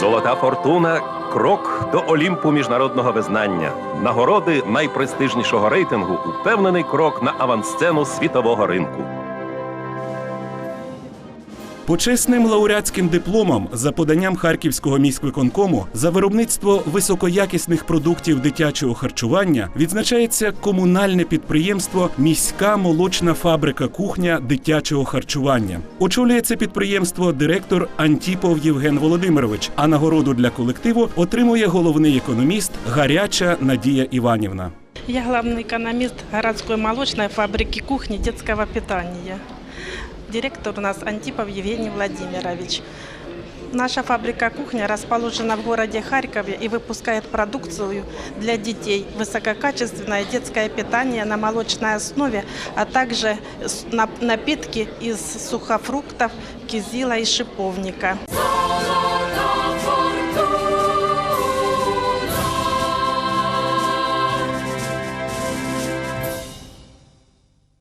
Золота фортуна крок до Олімпу міжнародного визнання. Нагороди найпрестижнішого рейтингу упевнений крок на авансцену світового ринку. Почесним лауреатським дипломом за поданням Харківського міськвиконкому за виробництво високоякісних продуктів дитячого харчування відзначається комунальне підприємство Міська молочна фабрика кухня дитячого харчування. Очолює це підприємство директор Антіпов Євген Володимирович. А нагороду для колективу отримує головний економіст Гаряча Надія Іванівна. Я главный экономист городской молочной фабрики кухни детского питания. Директор у нас Антипов Евгений Владимирович. Наша фабрика кухня расположена в городе Харькове и выпускает продукцию для детей. Высококачественное детское питание на молочной основе, а также напитки из сухофруктов, кизила и шиповника.